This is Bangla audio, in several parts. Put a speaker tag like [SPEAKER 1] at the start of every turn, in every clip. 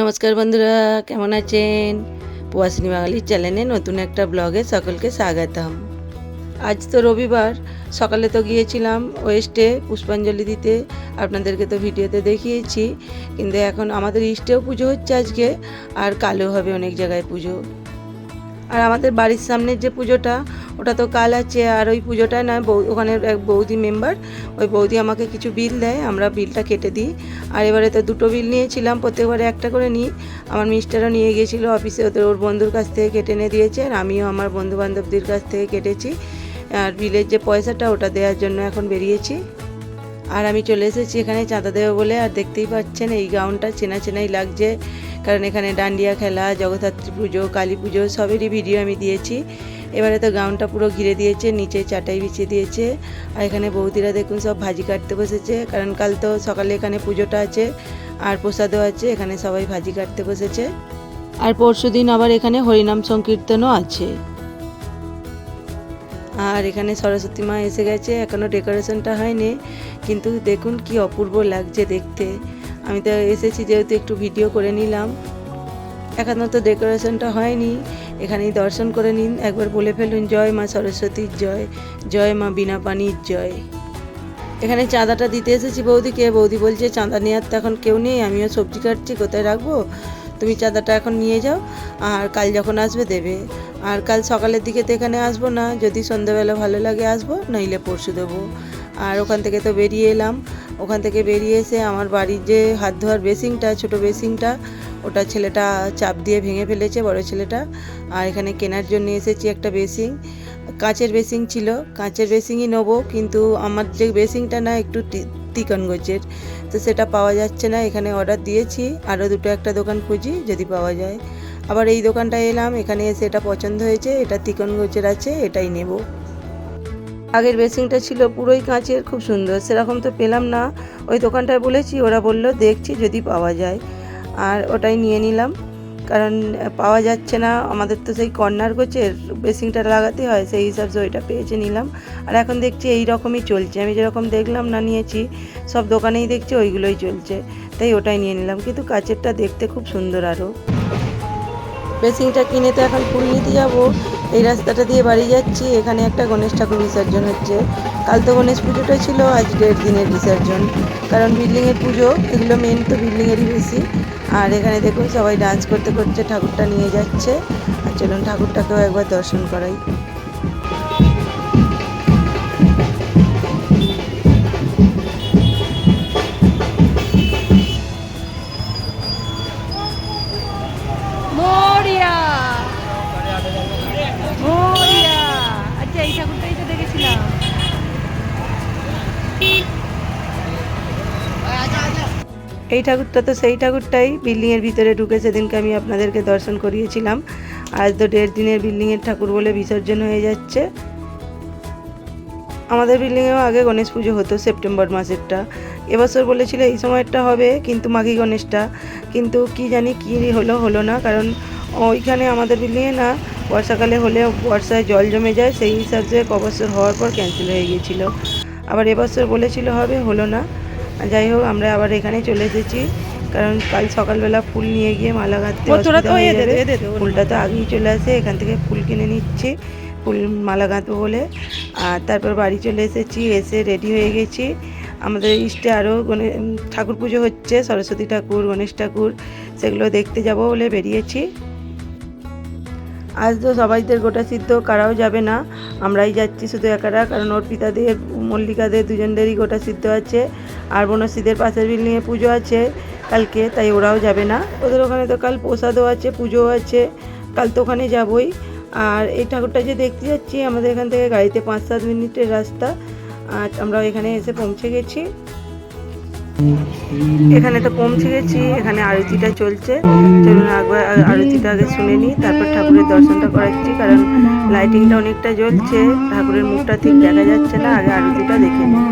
[SPEAKER 1] নমস্কার বন্ধুরা, কেমন আছেন? পুয়াশিনী বাঙালির চ্যানেলে নতুন একটা ব্লগে সকলকে স্বাগতম। আজ তো রবিবার, সকালে তো গিয়েছিলাম ওয়েস্টে পুষ্পাঞ্জলি দিতে, আপনাদেরকে তো ভিডিওতে দেখিয়েছি, কিন্তু এখন আমাদের ইস্টেও পুজো হচ্ছে আজকে, আর কালেও হবে অনেক জায়গায় পুজো। আর আমাদের বাড়ির সামনের যে পুজোটা, ওটা তো কাল আছে, আর ওই পুজোটায় নয় বৌ ওখানে এক বৌদি মেম্বার ওই বৌদি আমাকে কিছু বিল দেয়, আমরা বিলটা কেটে দিই। আর এবারে তো দুটো বিল নিয়েছিলাম, প্রত্যেকবারে একটা করে নিই। আমার মিস্টারও নিয়ে গিয়েছিল অফিসে ওদের, ওর বন্ধুর কাছ থেকে কেটে এনে দিয়েছে, আর আমিও আমার বন্ধু বান্ধবদের কাছ থেকে কেটেছি। আর বিলের যে পয়সাটা, ওটা দেওয়ার জন্য এখন বেরিয়েছি। আর আমি চলে এসেছি এখানে চাঁদা দেবো বলে, আর দেখতেই পাচ্ছেন, এই গাউনটা চেনা চেনাই লাগছে। কারণ এখানে ডান্ডিয়া খেলা, জগদ্ধাত্রী পুজো, কালী পুজো সবেরই ভিডিও আমি দিয়েছি। এবারে তো গাউনটা পুরো ঘিরে দিয়েছে, নিচে চাটাই বিছিয়ে দিয়েছে। আর এখানে বৌদিরা দেখুন সব ভাজি কাটতে বসেছে, কারণ কাল তো সকালে এখানে পুজোটা আছে, আর প্রসাদও আছে, এখানে সবাই ভাজি কাটতে বসেছে। আর পরশু দিন আবার এখানে হরিনাম সংকীর্তনও আছে। আর এখানে সরস্বতী মা এসে গেছে এখনও ডেকোরেশনটা হয়নি, কিন্তু দেখুন কি অপূর্ব লাগছে দেখতে। আমি তো এসেছি যেহেতু একটু ভিডিও করে নিলাম। এখনও তো ডেকোরেশনটা হয়নি। এখানেই দর্শন করে নিন। একবার বলে ফেলুন, জয় মা সরস্বতীর জয়। জয় মা বিনা পানির জয়। এখানে চাঁদাটা দিতে এসেছি বৌদিকে বৌদি বলছে, চাঁদা নেওয়ার তো এখন কেউ নেই। আমিও সবজি কাটছি, কোথায় রাখব? তুমি চাঁদাটা এখন নিয়ে যাও। আর কাল যখন আসবে, দেবে। আর কাল সকালের দিকে তো এখানে আসব না। যদি সন্ধ্যাবেলা ভালো লাগে আসব, নইলে পরশু দেবো। আর ওখান থেকে তো বেরিয়ে এলাম। ওখান থেকে বেরিয়ে এসে আমার বাড়ির যে হাত ধোয়ার বেসিংটা, ছোট বেসিংটা, ওটা ছেলেটা চাপ দিয়ে ভেঙে ফেলেছে, বড় ছেলেটা। আর এখানে কেনার জন্য এসেছি একটা বেসিং। কাঁচের বেসিং ছিল। কাঁচের বেসিংই নেব, কিন্তু আমার যে বেসিংটা না একটু তিকন গোছের তো সেটা পাওয়া যাচ্ছে না, এখানে অর্ডার দিয়েছি। আরও দুটো একটা দোকান খুঁজি, যদি পাওয়া যায়। আবার এই দোকানটা এলাম, এখানে এসে এটা পছন্দ হয়েছে, এটা তিকন গোছের আছে, এটাই নেব। আগের বেসিংটা ছিল পুরোই কাঁচের, খুব সুন্দর। সেরকম তো পেলাম না। ওই দোকানটায় বলেছি, ওরা বলল, দেখছি, যদি পাওয়া যায়। আর ওটাই নিয়ে নিলাম। কারণ, পাওয়া যাচ্ছে না। আমাদের তো সেই কর্নার গোছের বেসিংটা লাগাতে হয়, সেই হিসাবে ওইটা পেয়েছে নিলাম। আর এখন দেখছি এই রকমই চলছে। আমি যেরকম দেখলাম না নিয়েছি, সব দোকানেই দেখছি ওইগুলোই চলছে। তাই ওটাই নিয়ে নিলাম। কিন্তু কাচেরটা দেখতে খুব সুন্দর আরও বেসিংটা কিনে তো এখন ফুল নিতে যাব। এই রাস্তাটা দিয়ে বাড়ি যাচ্ছি। এখানে একটা গণেশ ঠাকুর বিসর্জন হচ্ছে। কাল তো গণেশ পুজোটা ছিল, আজ দেড় দিনের বিসর্জন। কারণ বিল্ডিংয়ের পুজো, এগুলো মেন তো বিল্ডিংয়েরই বেশি। আর এখানে দেখুন সবাই ডান্স করতে করতে ঠাকুরটা নিয়ে যাচ্ছে। আর চলুন ঠাকুরটাকেও একবার দর্শন করাই।
[SPEAKER 2] এই
[SPEAKER 1] ঠাকুরটা তো সেই ঠাকুরটাই বিল্ডিংয়ের ভিতরে ঢুকে সেদিনকে আমি আপনাদেরকে দর্শন করিয়েছিলাম। আজ তো দেড় দিনের বিল্ডিংয়ের ঠাকুর বলে বিসর্জন হয়ে যাচ্ছে। আমাদের বিল্ডিংয়েও আগে গণেশ পুজো হতো সেপ্টেম্বর মাসেরটা। এবছর বলেছিল এই সময়টা হবে, কিন্তু মাঘী গণেশটা। কিন্তু কি জানি কি হলো হলো না, কারণ ওইখানে আমাদের বিল্ডিংয়ে না, বর্ষাকালে হলে বর্ষায় জল জমে যায়, সেই হিসাবে ক বছর হওয়ার পর ক্যান্সেল হয়ে গিয়েছিল। আবার এবছর বলেছিল হবে, হলো না। যাই হোক আমরা আবার এখানে চলে এসেছি। কারণ কাল সকালবেলা ফুল নিয়ে গিয়ে মালা গাঁথতে ফুলটা তো আগেই চলে আসে এখান থেকে ফুল কিনে নিচ্ছি। ফুল মালা গাঁথবো বলে। আর তারপর বাড়ি চলে এসেছি এসে রেডি হয়ে গেছি। আমাদের ইস্টে আরও ঠাকুর পুজো হচ্ছে সরস্বতী ঠাকুর গণেশ ঠাকুর সেগুলো দেখতে যাব বলে বেরিয়েছি। আজ তো সবাইদের গোটা সিদ্ধ, কারাও যাবে না। আমরাই যাচ্ছি শুধু একারা, কারণ অর্পিতাদের মল্লিকাদের দুজনদেরই গোটা সিদ্ধ আছে। আর বনশ্রীদের পাশের বিল্ডিংয়ে পুজো আছে কালকে, তাই ওরাও যাবে না। ওদের ওখানে তো কাল প্রসাদও আছে, পুজোও আছে। কাল তো ওখানে যাবই। আর এই ঠাকুরটা যে দেখতে যাচ্ছি, আমাদের এখান থেকে গাড়িতে পাঁচ সাত মিনিটের রাস্তা। আর আমরা এখানে এসে পৌঁছে গেছি। এখানে তো পৌঁছে গেছি এখানে আরতিটা চলছে চলুন একবার আরতিটা আগে শুনে নিই তারপর ঠাকুরের দর্শনটা করাচ্ছি কারণ লাইটিংটা অনেকটা জ্বলছে ঠাকুরের মুখটা ঠিক দেখা যাচ্ছে না আগে আরতিটা দেখে নিই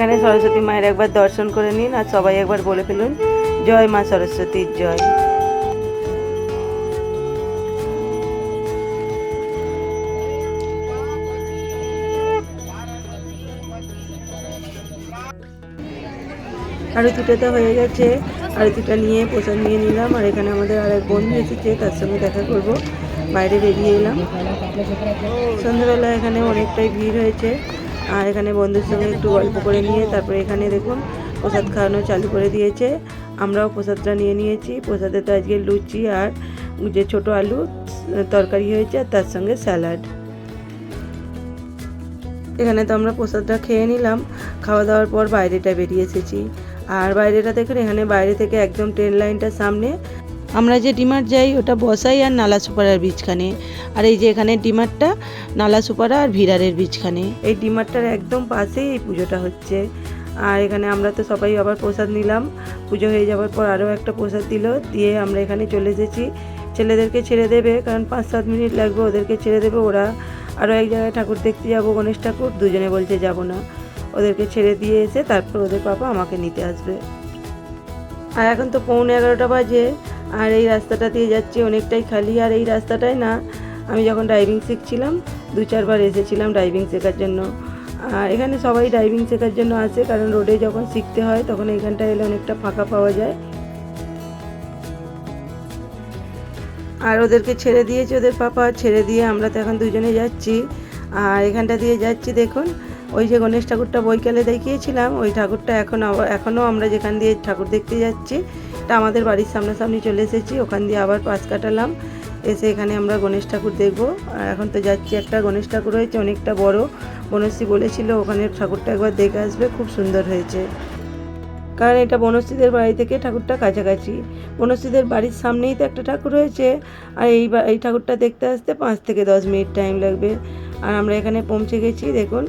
[SPEAKER 1] এখানে সরস্বতী মায়ের একবার দর্শন করে নিন আর সবাই একবার বলে ফেলুন, জয় মা সরস্বতীর জয়। আরতিটা তো হয়ে গেছে, আরতিটা নিয়ে প্রসাদ নিয়ে নিলাম, আর এখানে আমাদের আর এক বন্ধু এসেছে, তার সঙ্গে দেখা করব। বাইরে বেরিয়ে এলাম। সন্ধ্যাবেলা এখানে অনেকটাই ভিড় হয়েছে। আর এখানে বন্ধুর সঙ্গে একটু গল্প করে নিয়ে তারপরে এখানে দেখুন প্রসাদ খাওয়ানো চালু করে দিয়েছে। আমরাও প্রসাদটা নিয়ে নিয়েছি। প্রসাদে তো আজকে লুচি আর যে ছোট আলু তরকারি হয়েছে আর তার সঙ্গে স্যালাড। এখানে তো আমরা প্রসাদটা খেয়ে নিলাম। খাওয়া দাওয়ার পর বাইরেটা বেরিয়ে এসেছি। আর বাইরেটা দেখুন, এখানে বাইরে থেকে একদম ট্রেন লাইনটার সামনে আমরা যে ডিমার্ট যাই, ওটা বসাই আর নালা সুপারার বীজখানে। আর এই যে এখানে ডিমার্টটা নালা সুপারা আর ভিরারের বীজখানে। এই ডিমার্টটার একদম পাশেই এই পুজোটা হচ্ছে। আর এখানে আমরা তো সবাই আবার প্রসাদ নিলাম। পুজো হয়ে যাওয়ার পর আরও একটা প্রসাদ দিল, দিয়ে আমরা এখানে চলে এসেছি। ছেলেদেরকে ছেড়ে দেবে, কারণ পাঁচ, সাত মিনিট লাগবে ওদেরকে ছেড়ে দেবে ওরা। আরও এক জায়গায় ঠাকুর দেখতে যাব, গণেশ ঠাকুর, দুজনে বলছে যাব না। ওদেরকে ছেড়ে দিয়ে এসে তারপর ওদের পাপা আমাকে নিতে আসবে। আর এখন তো পৌনে এগারোটা বাজে। আর এই রাস্তাটা দিয়ে যাচ্ছি অনেকটাই খালি, আর এই রাস্তাটাই না আমি যখন ড্রাইভিং শিখছিলাম, দু চারবার এসেছিলাম ড্রাইভিং শেখার জন্য। আর এখানে সবাই ড্রাইভিং শেখার জন্য আসে, কারণ রোডে যখন শিখতে হয়, তখন এইখানটায় এলে অনেকটা ফাঁকা পাওয়া যায়। আর ওদেরকে ছেড়ে দিয়েছে, ওদের পাপা ছেড়ে দিয়ে আমরা তো এখন দুজনে যাচ্ছি। আর এখানটা দিয়ে যাচ্ছি, দেখুন, ওই যে গণেশ ঠাকুরটা বৈকালে দেখিয়েছিলাম, ওই ঠাকুরটা এখন এখনও আমরা যেখান দিয়ে ঠাকুর দেখতে যাচ্ছি তা আমাদের বাড়ির সামনাসামনি চলে এসেছি, ওখান দিয়ে আবার পাশ কাটালাম। এসে এখানে আমরা গণেশ ঠাকুর দেখব। আর এখন তো যাচ্ছি একটা গণেশ ঠাকুর হয়েছে, অনেকটা বড়। বনশ্রী বলেছিল ওখানে ঠাকুরটা একবার দেখে আসবে, খুব সুন্দর হয়েছে। কারণ এটা বনশ্রীদের বাড়ি থেকে ঠাকুরটা কাছাকাছি। বনশ্রীদের বাড়ির সামনেই তো একটা ঠাকুর হয়েছে, আর এই এই ঠাকুরটা দেখতে আসতে পাঁচ থেকে দশ মিনিট টাইম লাগবে। আর আমরা এখানে পৌঁছে গেছি, দেখুন,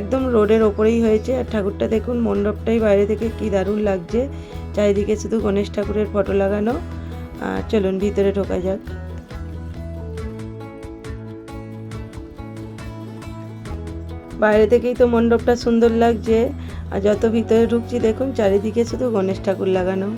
[SPEAKER 1] একদম রোডের ওপরেই হয়েছে। আর ঠাকুরটা দেখুন, মণ্ডপটাই বাইরে থেকে কি দারুণ লাগছে। চারিদিকে শুধু গণেশ ঠাকুরের ফটো লাগানো। আর চলুন, ভিতরে ঢোকা যাক। বাইরে থেকেই তো মণ্ডপটা সুন্দর লাগছে। আর যত ভিতরে ঢুকছি, দেখুন, চারিদিকে শুধু গণেশ ঠাকুর লাগানো।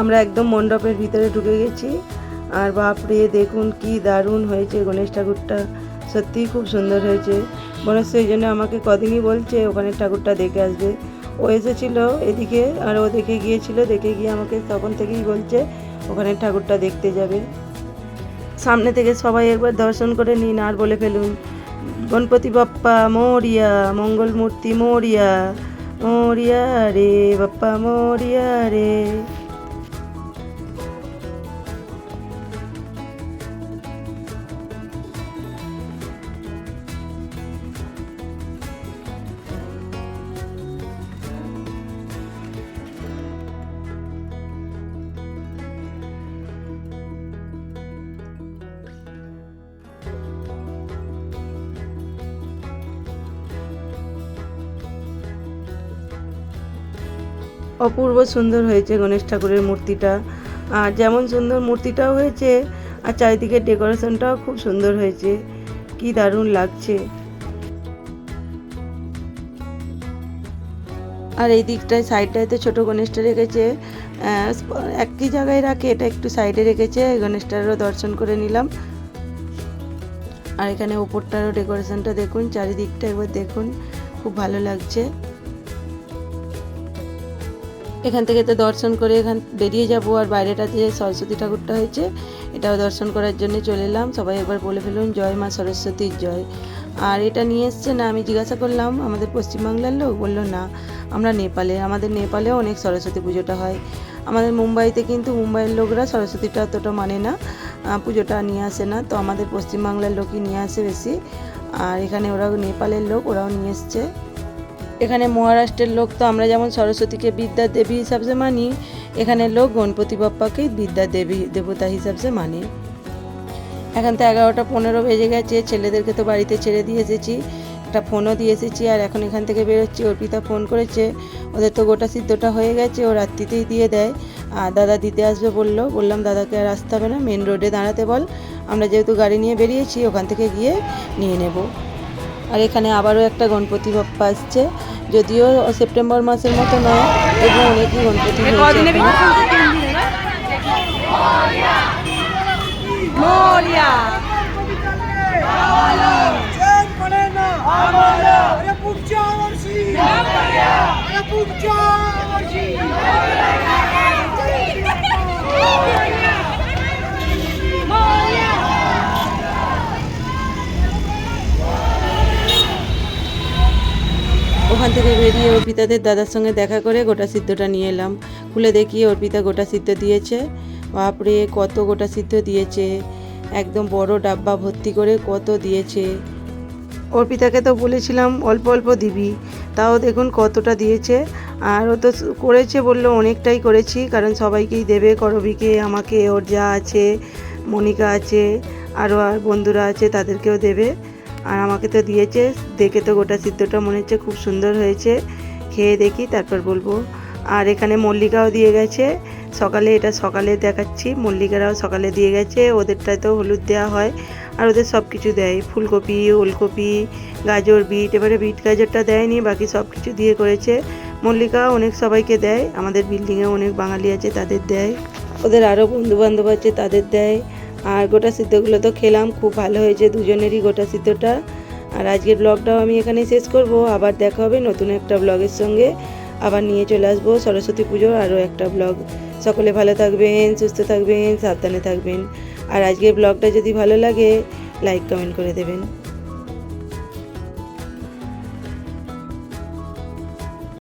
[SPEAKER 1] আমরা একদম মণ্ডপের ভিতরে ঢুকে গেছি। আর বাপরে, দেখুন কি দারুণ হয়েছে গণেশ ঠাকুরটা। সত্যিই খুব সুন্দর হয়েছে। মনে হচ্ছে এই জন্য আমাকে কদিনই বলছে ওখানে ঠাকুরটা দেখে আসবে। ও এসেছিল এদিকে আর ও দেখে গিয়েছিল, দেখে গিয়ে আমাকে তখন থেকেই বলছে ওখানে ঠাকুরটা দেখতে যাবে। সামনে থেকে সবাই একবার দর্শন করে নিন আর বলে ফেলুন, গণপতি বাপ্পা, মরিয়া মঙ্গল মূর্তি মরিয়া, মোরিয়া রে বাপ্পা, মরিয়া রে। অপূর্ব সুন্দর হয়েছে গণেশ ঠাকুরের মূর্তিটা। আর যেমন সুন্দর মূর্তিটাও হয়েছে, আর চারিদিকে ডেকোরেশনটাও খুব সুন্দর হয়েছে। কি দারুণ লাগছে। আর এই দিকটায় সাইডটায় তো ছোটো গণেশটা রেখেছে। একই জায়গায় রাখে, এটা একটু সাইডে রেখেছে, গণেশটারও দর্শন করে নিলাম। আর এখানে ওপরটারও ডেকোরেশনটা দেখুন, চারিদিকটা একবার দেখুন, খুব ভালো লাগছে। এখান থেকে তো দর্শন করে এখান বেরিয়ে যাব আর বাইরেটা যে সরস্বতী ঠাকুরটা হয়েছে, এটাও দর্শন করার জন্য চলে এলাম। সবাই একবার বলে ফেলুন, জয় মা সরস্বতীর জয়। আর এটা নিয়ে এসছে না, আমি জিজ্ঞাসা করলাম, আমাদের পশ্চিমবাংলার লোক? বলল, না, আমরা নেপালে। আমাদের নেপালেও অনেক সরস্বতী পুজোটা হয়। আমাদের মুম্বাইতে কিন্তু মুম্বাইয়ের লোকরা সরস্বতীটা অতটা মানে না পুজোটা নিয়ে আসে না। তো আমাদের পশ্চিমবাংলার লোকই নিয়ে আসে বেশি। আর এখানে ওরা নেপালের লোক, ওরাও নিয়ে এসছে। এখানে মহারাষ্ট্রের লোক তো আমরা যেমন সরস্বতীকে বিদ্যা দেবী হিসাবে মানি, এখানে লোক গণপতি বাপ্পাকেই বিদ্যা দেবী দেবতা হিসাবে মানে। এখন তো এগারোটা পনেরো বেজে গেছে, ছেলেদেরকে তো বাড়িতে ছেড়ে দিয়ে এসেছি। একটা ফোনও দিয়ে এসেছি আর এখন এখান থেকে বেরোচ্ছি। অর্পিতা ফোন করেছে, ওদের তো গোটা সিদ্ধটা হয়ে গেছে, ও রাত্রিতেই দিয়ে দেয়। আর দাদা দিতে আসবে বলল, বললাম, দাদাকে আর আসতে হবে না মেন রোডে দাঁড়াতে বল, আমরা যেহেতু গাড়ি নিয়ে বেরিয়েছি, ওখান থেকে গিয়ে নিয়ে নেব। আর এখানে আবারও একটা গণপতি বাপ্পা আসছে। যদিও সেপ্টেম্বর মাসের মতো নয় এবং অনেকই গণপতি হয়েছে থেকে বেরিয়ে অর্পিতাদের দাদার সঙ্গে দেখা করে গোটা সিদ্ধটা নিয়ে এলাম। খুলে দেখি অর্পিতা গোটা সিদ্ধ দিয়েছে। বাপরে, কত গোটা সিদ্ধ দিয়েছে। একদম বড় ডাব্বা ভর্তি করে কত দিয়েছে। অর্পিতাকে তো বলেছিলাম, অল্প অল্প দিবি। তাও দেখুন কতটা দিয়েছে। আর ও তো করেছে বলল, অনেকটাই করেছি। কারণ সবাইকেই দেবে, করবিকে, আমাকে, ওর যা আছে, মনিকা আছে, আরও আর বন্ধুরা আছে, তাদেরকেও দেবে। আর আমাকে তো দিয়েছে। দেখে তো গোটা সিদ্ধটা মনে হচ্ছে খুব সুন্দর হয়েছে। খেয়ে দেখি, তারপর বলব। আর এখানে মল্লিকাও দিয়ে গেছে। সকালে এটা সকালে দেখাচ্ছি। মল্লিকারাও সকালে দিয়ে গেছে। ওদেরটায় তো হলুদ দেওয়া হয়। আর ওদের সব কিছু দেয়। ফুলকপি, ওলকপি, গাজর বিট। এবারে বিট, গাজরটা দেয়নি, বাকি সব কিছু দিয়ে করেছে। মল্লিকা অনেক সবাইকে দেয়। আমাদের বিল্ডিংয়ে অনেক বাঙালি আছে, তাদের দেয়। ওদের আরও বন্ধু বান্ধব আছে, তাদের দেয়। আর গোটা সিদ্ধগুলো তো খেলাম, খুব ভালো হয়েছে দুজনেরই গোটা সিদ্ধটা। আর আজকের ব্লগটাও আমি এখানেই শেষ করব। আবার দেখা হবে নতুন একটা ব্লগের সঙ্গে। আবার নিয়ে চলে আসব সরস্বতী পুজোর আরও একটা ব্লগ সকলে ভালো থাকবেন, সুস্থ থাকবেন, সাবধানে থাকবেন। আর আজকের ব্লগটা যদি ভালো লাগে লাইক কমেন্ট করে দেবেন।